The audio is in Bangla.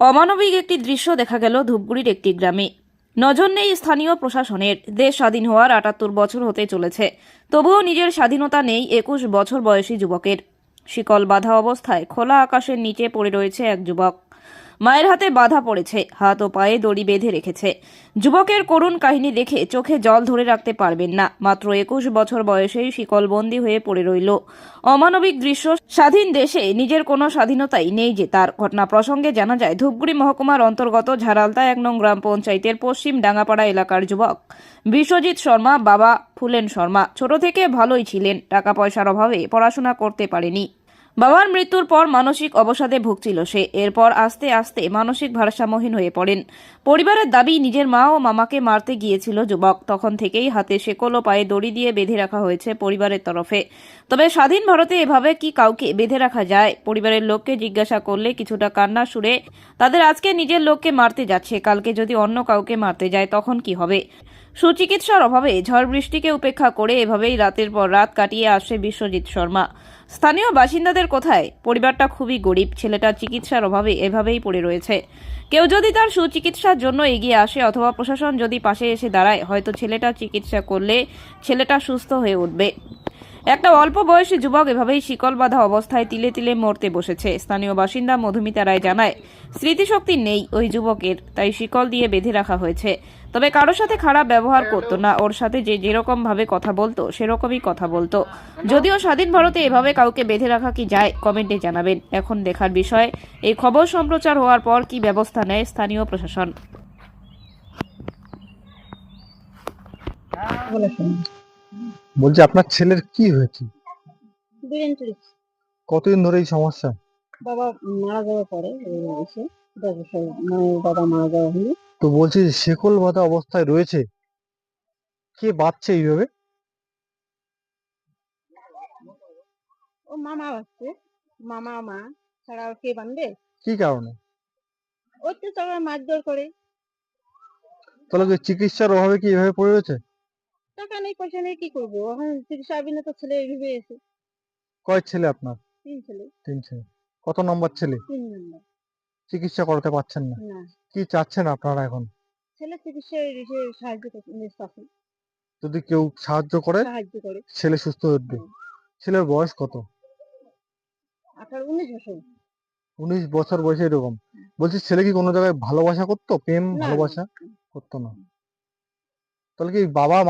অমানবিক একটি দৃশ্য দেখা গেল ধূপগুড়ির একটি গ্রামে। নজর নেই স্থানীয় প্রশাসনের। দেশ স্বাধীন হওয়ার আটাত্তর বছর হতে চলেছে। তবুও নিজের স্বাধীনতা নেই একুশ বছর বয়সী যুবকের। শিকল বাধা অবস্থায় খোলা আকাশের নিচে পড়ে রয়েছে এক যুবক। মায়ের হাতে বাধা পড়েছে, হাত ও পায়ে দড়ি বেঁধে রেখেছে। যুবকের করুণ কাহিনী দেখে চোখে জল ধরে রাখতে পারবেন না। মাত্র একুশ বছর বয়সেই শিকলবন্দি হয়ে পড়ে রইল। অমানবিক দৃশ্য স্বাধীন দেশে নিজের কোনো স্বাধীনতাই নেই যে তার। ঘটনা প্রসঙ্গে জানা যায়, ধূপগুড়ি মহকুমার অন্তর্গত ঝাড়ালতা এক নং গ্রাম পঞ্চায়েতের পশ্চিম ডাঙ্গাপাড়া এলাকার যুবক। বিশ্বজিৎ শর্মা, বাবা ফুলেন শর্মা। ছোট থেকে ভালোই ছিলেন। টাকা পয়সার অভাবে পড়াশোনা করতে পারেনি। বাবার মৃত্যুর পর মানসিক অবসাদে ভুগছিল সে। এরপর আস্তে আস্তে মানসিক ভারসাম্যহীন হয়ে পড়েন। পরিবারের দাবি, নিজের মা ও মামাকে মারতে গিয়েছিল যুবক। তখন থেকেই হাতে শেকল ও পায়ে দড়ি দিয়ে বেঁধে রাখা হয়েছে পরিবারের তরফে। তবে স্বাধীন ভারতে এভাবে কি কাউকে বেঁধে রাখা যায়? পরিবারের লোককে জিজ্ঞাসা করলে কিছুটা কান্না সুরে, তাদের আজকে নিজের লোককে মারতে যাচ্ছে। কালকে যদি অন্য কাউকে মারতে যায়, তখন কি হবে? সুচিকিৎসার অভাবে ঝড় বৃষ্টিকে উপেক্ষা করে এভাবেই রাতের পর রাত কাটিয়ে আসে বিশ্বজিৎ শর্মা। স্থানীয় বাসিন্দাদের কোথায়, পরিবারটা খুবই গরিব ছেলেটা চিকিৎসার অভাবে এভাবেই পড়ে রয়েছে। কেউ যদি তার সুচিকিৎসার জন্য এগিয়ে আসে অথবা প্রশাসন যদি পাশে এসে দাঁড়ায়, হয়তো ছেলেটা চিকিৎসা করলে ছেলেটা সুস্থ হয়ে উঠবে। একটা অল্প বয়সী যুবক এভাবেই শিকল বাঁধা অবস্থায় তিলে তিলে মরতে বসেছে। স্থানীয় বাসিন্দা মধুমিতা রায় জানায়, স্মৃতিশক্তি নেই ওই যুবকের, তাই শিকল দিয়ে বেঁধে রাখা হয়েছে। তবে কারোর সাথে খারাপ ব্যবহার করতো না, ওর সাথে যে যেরকম ভাবে কথা বলতো, সেরকমই কথা বলতো। যদিও স্বাধীন ভারতে এভাবে কাউকে বেঁধে রাখা কি যায়, কমেন্টে জানাবেন। এখন দেখার বিষয়, এই খবর সম্প্রচার হওয়ার পর কি ব্যবস্থা নেয় স্থানীয় প্রশাসন? শুনুন বলছি আপনার ছেলের কি হয়েছে? কতদিন ধরে এই সমস্যা? বাবা মারা যাওয়ার পরে এসে দশ বছর মায়ের বাবা মারা যাওয়া হলো তো বলছি শেকল বাঁধা অবস্থায় রয়েছে। কে বাঁচছে এইভাবে? ও মামা আসছে মামা মা ছাড়া আর কে বানবে কি কারণে? সবাই মারধর করে। তাহলে চিকিৎসার অভাবে কি এভাবে পড়ে রয়েছে? টাকা নেই পয়সা নেই কি করব? এখন চিকিৎসা আবিনে তো ছেলে এইভাবে এসে কয় ছেলে আপনার? তিন ছেলে। তিন ছেলে। কত নম্বর ছেলে? তিন নম্বর। চিকিৎসা করাতে পারছেন না। না। কি চাচ্ছেন আপনারা এখন? ছেলে চিকিৎসায় এসে সাহায্য করছে পাশে যদি কেউ সাহায্য করে সাহায্য করে। ছেলে সুস্থ হয়ে উঠবে। ছেলের বয়স কত? আঠারো উনিশ বছর। উনিশ বছর বয়সে এরকম। বলছি ছেলে কি কোনো জায়গায় ভালোবাসা করতো? প্রেম। ভালোবাসা করতো না। তাহলে কি বাবা মা